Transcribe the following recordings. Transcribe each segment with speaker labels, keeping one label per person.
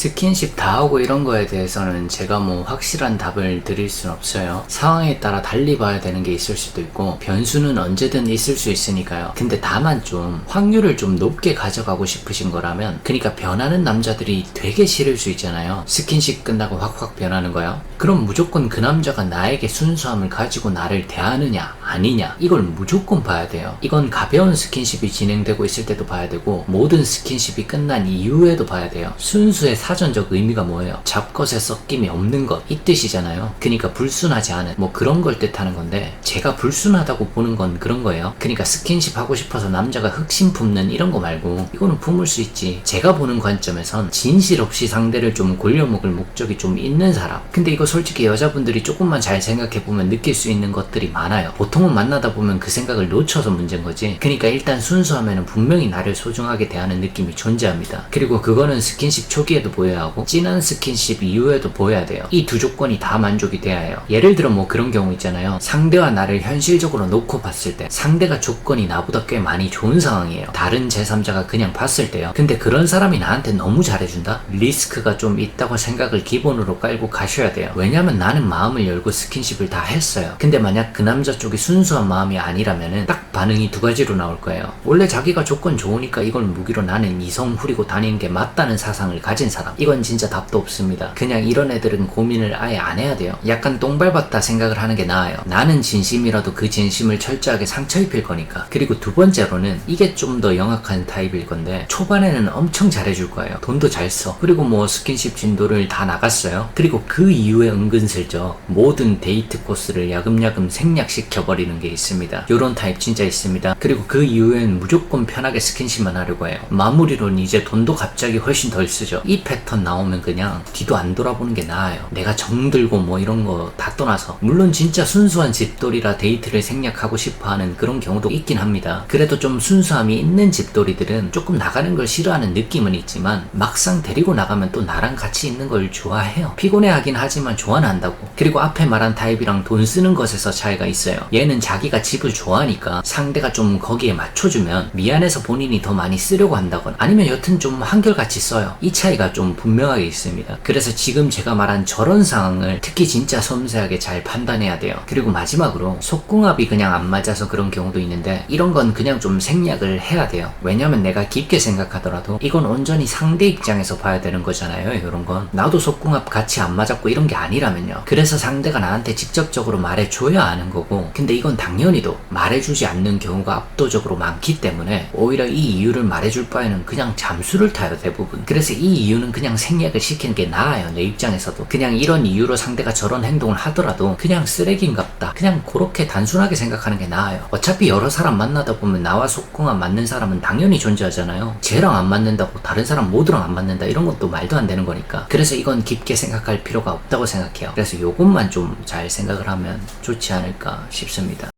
Speaker 1: 스킨십 다 하고 이런 거에 대해서는 제가 뭐 확실한 답을 드릴 순 없어요. 상황에 따라 달리 봐야 되는 게 있을 수도 있고 변수는 언제든 있을 수 있으니까요. 근데 다만 좀 확률을 좀 높게 가져가고 싶으신 거라면 그러니까 변하는 남자들이 되게 싫을 수 있잖아요. 스킨십 끝나고 확확 변하는 거요. 그럼 무조건 그 남자가 나에게 순수함을 가지고 나를 대하느냐 아니냐 이걸 무조건 봐야 돼요. 이건 가벼운 스킨십이 진행되고 있을 때도 봐야 되고 모든 스킨십이 끝난 이후에도 봐야 돼요. 순수의 사 전적 의미가 뭐예요? 잡것에 섞임이 없는 것 이 뜻이잖아요. 그러니까 불순하지 않은 뭐 그런 걸 뜻하는 건데 제가 불순하다고 보는 건 그런 거예요. 그러니까 스킨십 하고 싶어서 남자가 흑심 품는 이런 거 말고 이거는 품을 수 있지. 제가 보는 관점에선 진실 없이 상대를 좀 골려먹을 목적이 좀 있는 사람. 근데 이거 솔직히 여자분들이 조금만 잘 생각해 보면 느낄 수 있는 것들이 많아요. 보통은 만나다 보면 그 생각을 놓쳐서 문제인 거지. 그러니까 일단 순수하면 분명히 나를 소중하게 대하는 느낌이 존재합니다. 그리고 그거는 스킨십 초기에도 보여야 하고 진한 스킨십 이후에도 보여야 돼요. 이 두 조건이 다 만족이 돼야 해요. 예를 들어 뭐 그런 경우 있잖아요. 상대와 나를 현실적으로 놓고 봤을 때 상대가 조건이 나보다 꽤 많이 좋은 상황이에요. 다른 제3자가 그냥 봤을 때요. 근데 그런 사람이 나한테 너무 잘해준다? 리스크가 좀 있다고 생각을 기본으로 깔고 가셔야 돼요. 왜냐면 나는 마음을 열고 스킨십을 다 했어요. 근데 만약 그 남자 쪽이 순수한 마음이 아니라면은 딱 반응이 두 가지로 나올 거예요. 원래 자기가 조건 좋으니까 이걸 무기로 나는 이성 후리고 다니는 게 맞다는 사상을 가진 사람. 이건 진짜 답도 없습니다. 그냥 이런 애들은 고민을 아예 안 해야 돼요. 약간 똥 밟았다 생각을 하는 게 나아요. 나는 진심이라도 그 진심을 철저하게 상처 입힐 거니까. 그리고 두 번째로는 이게 좀 더 영악한 타입일 건데 초반에는 엄청 잘해줄 거예요. 돈도 잘 써. 그리고 뭐 스킨십 진도를 다 나갔어요. 그리고 그 이후에 은근슬쩍 모든 데이트 코스를 야금야금 생략시켜버리는 게 있습니다. 요런 타입 진짜 있습니다. 그리고 그 이후엔 무조건 편하게 스킨십만 하려고 해요. 마무리로는 이제 돈도 갑자기 훨씬 덜 쓰죠. 이 패턴 나오면 그냥 뒤도 안 돌아보는 게 나아요. 내가 정들고 뭐 이런 거 다 떠나서 물론 진짜 순수한 집돌이라 데이트를 생략하고 싶어 하는 그런 경우도 있긴 합니다. 그래도 좀 순수함이 있는 집돌이들은 조금 나가는 걸 싫어하는 느낌은 있지만 막상 데리고 나가면 또 나랑 같이 있는 걸 좋아해요. 피곤해하긴 하지만 좋아는 한다고. 그리고 앞에 말한 타입이랑 돈 쓰는 것에서 차이가 있어요. 얘는 자기가 집을 좋아하니까 상대가 좀 거기에 맞춰주면 미안해서 본인이 더 많이 쓰려고 한다거나 아니면 여튼 좀 한결같이 써요. 이 차이가 좀 분명하게 있습니다. 그래서 지금 제가 말한 저런 상황을 특히 진짜 섬세하게 잘 판단해야 돼요. 그리고 마지막으로 속궁합이 그냥 안 맞아서 그런 경우도 있는데 이런 건 그냥 좀 생략을 해야 돼요. 왜냐면 내가 깊게 생각하더라도 이건 온전히 상대 입장에서 봐야 되는 거잖아요. 이런 건 나도 속궁합 같이 안 맞았고 이런 게 아니라면요. 그래서 상대가 나한테 직접적으로 말해줘야 아는 거고 근데 이건 당연히도 말해주지 않는 경우가 압도적으로 많기 때문에 오히려 이 이유를 말해줄 바에는 그냥 잠수를 타요 대부분. 그래서 이 이유는 그냥 생략을 시키는 게 나아요. 내 입장에서도 그냥 이런 이유로 상대가 저런 행동을 하더라도 그냥 쓰레기인갑다. 그냥 그렇게 단순하게 생각하는 게 나아요. 어차피 여러 사람 만나다 보면 나와 속궁합 맞는 사람은 당연히 존재하잖아요. 쟤랑 안 맞는다고 다른 사람 모두랑 안 맞는다 이런 것도 말도 안 되는 거니까. 그래서 이건 깊게 생각할 필요가 없다고 생각해요. 그래서 요것만 좀 잘 생각을 하면 좋지 않을까 싶습니다.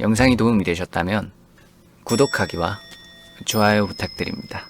Speaker 1: 영상이 도움이 되셨다면 구독하기와 좋아요 부탁드립니다.